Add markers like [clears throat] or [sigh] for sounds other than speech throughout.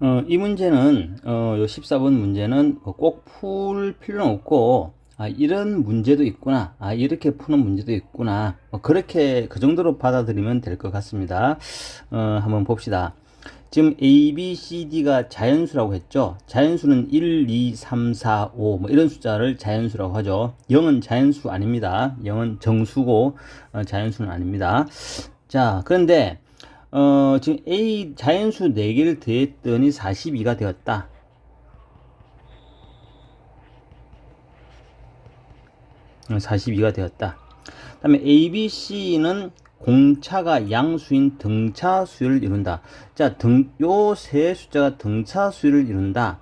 어, 이 문제는, 어, 요 14번 문제는 꼭 풀 필요는 없고, 아, 이런 문제도 있구나. 아, 이렇게 푸는 문제도 있구나. 뭐 그렇게, 그 정도로 받아들이면 될 것 같습니다. 어, 한번 봅시다. 지금 A, B, C, D가 자연수라고 했죠. 자연수는 1, 2, 3, 4, 5, 뭐 이런 숫자를 자연수라고 하죠. 0은 자연수 아닙니다. 0은 정수고, 어, 자연수는 아닙니다. 자, 그런데, 어, 지금 A 자연수 4개를 더했더니 42가 되었다. 어, 42가 되었다. 그 다음에 A, B, C는 공차가 양수인 등차수를 이룬다. 자, 등, 요 세 숫자가 등차수를 이룬다.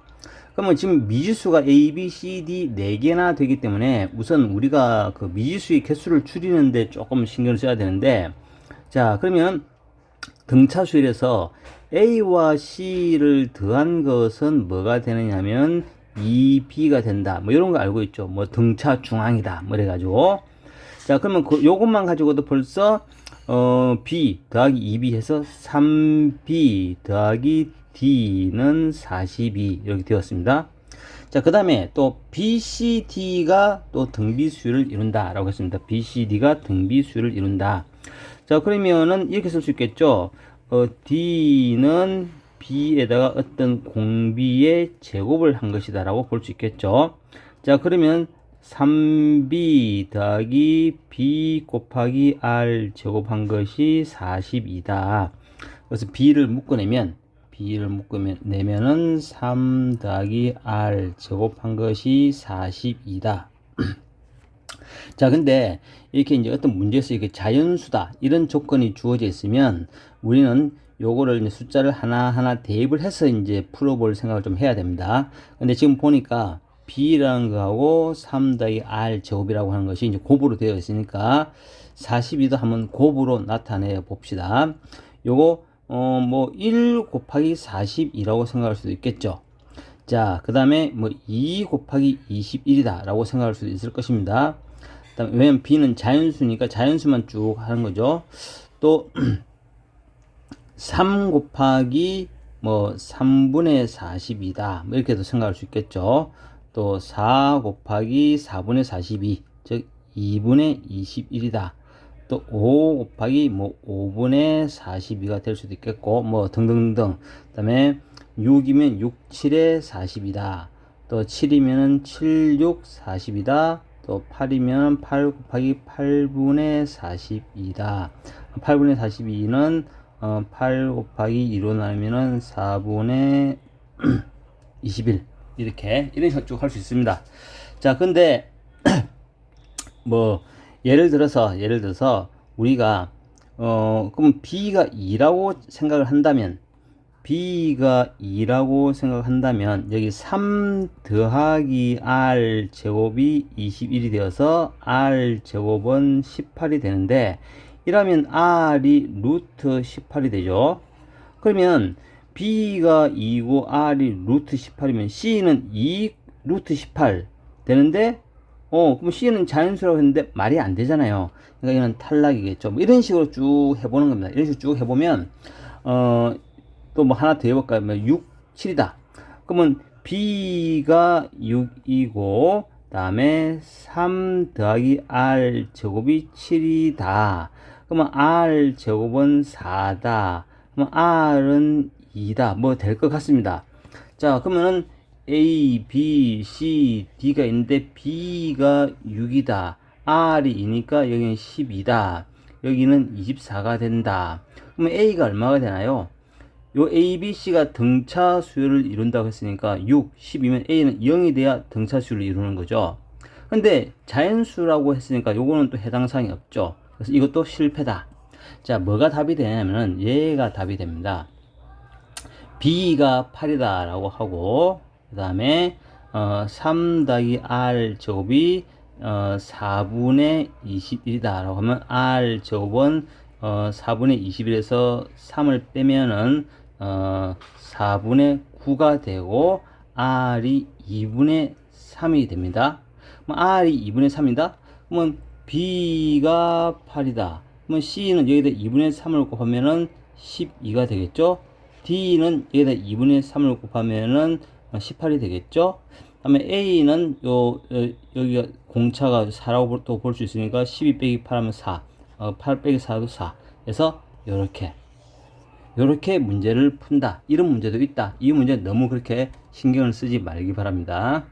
그러면 지금 미지수가 A, B, C, D 4개나 되기 때문에 우선 우리가 그 미지수의 개수를 줄이는데 조금 신경을 써야 되는데 자, 그러면 등차수일에서 A와 C를 더한 것은 뭐가 되느냐면 2B가 된다. 뭐 이런 거 알고 있죠. 뭐 등차 중앙이다. 뭐 이래가지고. 자, 그러면 그 요것만 가지고도 벌써 어, B 더하기 2B 해서 3B 더하기 D는 42 이렇게 되었습니다. 자, 그 다음에 또 BCD가 또 등비수를 이룬다 라고 했습니다. BCD가 등비수를 이룬다. 자, 그러면은 이렇게 쓸 수 있겠죠. 어, D는 B에다가 어떤 공비의 제곱을 한 것이다 라고 볼 수 있겠죠. 자, 그러면 3B 더하기 B 곱하기 R 제곱한 것이 42다. 그래서 B를 묶어내면 B를 묶어내면은 3 더하기 R 제곱한 것이 42다. [clears throat] 자, 근데 이렇게 이제 어떤 문제에서 이렇게 자연수다 이런 조건이 주어져 있으면 우리는 요거를 이제 숫자를 하나하나 대입을 해서 이제 풀어볼 생각을 좀 해야 됩니다. 근데 지금 보니까 b라는 거하고 3 더하기 r 제곱이라고 하는 것이 이제 곱으로 되어 있으니까 42도 한번 곱으로 나타내 봅시다. 요거 어뭐1 곱하기 42라고 생각할 수도 있겠죠. 자, 그 다음에 뭐 2 곱하기 21이다 라고 생각할 수도 있을 것입니다. 그다음에 왜냐면 b는 자연수니까 자연수만 쭉 하는 거죠. 또 [clears throat] 3 곱하기 뭐 3분의 40이다. 뭐 이렇게도 생각할 수 있겠죠. 또 4 곱하기 4분의 42, 즉 2분의 21이다. 또 5 곱하기 뭐 5분의 42가 될 수도 있겠고 뭐 등등등. 그다음에 6이면 6, 7의 40이다. 또 7이면은 7, 6, 40이다. 또 8이면 8 곱하기 8분의 42다. 8분의 42는 어, 8 곱하기 2로 나누면은 4분의 21 [clears throat] 이렇게 이런 식으로 쭉 할 수 있습니다. 자, 근데 [clears throat] 뭐 예를 들어서 예를 들어서 우리가 어 그럼 b가 2라고 생각을 한다면 b가 2라고 생각한다면 여기 3 더하기 r 제곱이 21이 되어서 r 제곱은 18이 되는데 이러면 r이 루트 18이 되죠. 그러면 b가 2고 r이 루트 18이면 c는 2 루트 18 되는데 어 그럼 c는 자연수라고 했는데 말이 안 되잖아요. 그러니까 이건 탈락이겠죠. 뭐 이런 식으로 쭉 해보는 겁니다. 이런 식으로 쭉 해보면 어 또 뭐 하나 더 해볼까요? 뭐 6, 7이다. 그러면 b가 6이고 다음에 3 더하기 r 제곱이 7이다. 그러면 r 제곱은 4다. 그럼 r은 2다. 뭐 될 것 같습니다. 자, 그러면은 A, B, C, D가 있는데 B가 6이다. R이 2니까 여기는 12다. 여기는 24가 된다. 그러면 A가 얼마가 되나요? 요 A, B, C가 등차 수열을 이룬다고 했으니까 6, 10이면 A는 0이 돼야 등차 수열을 이루는 거죠. 근데 자연수라고 했으니까 요거는 또 해당 사항이 없죠. 그래서 이것도 실패다. 자, 뭐가 답이 되냐면은 얘가 답이 됩니다. b가 8이다 라고 하고 그 다음에 어, 3 더하기 r 제곱이 어, 4분의 21이다 라고 하면 r 제곱은 어, 4분의 21에서 3을 빼면은 어, 4분의 9가 되고 r이 2분의 3이 됩니다. r이 2분의 3이다? 그러면 b가 8이다. 그러면 c는 여기다 2분의 3을 곱하면은 12가 되겠죠? D는 여기다 2분의 3을 곱하면은 18이 되겠죠? 다음에 A는 요, 어, 여기가 공차가 4라고 또 볼 수 있으니까 12 빼기 8 하면 4. 어, 8 빼기 4도 4. 그래서 요렇게. 요렇게 문제를 푼다. 이런 문제도 있다. 이 문제 너무 그렇게 신경을 쓰지 말기 바랍니다.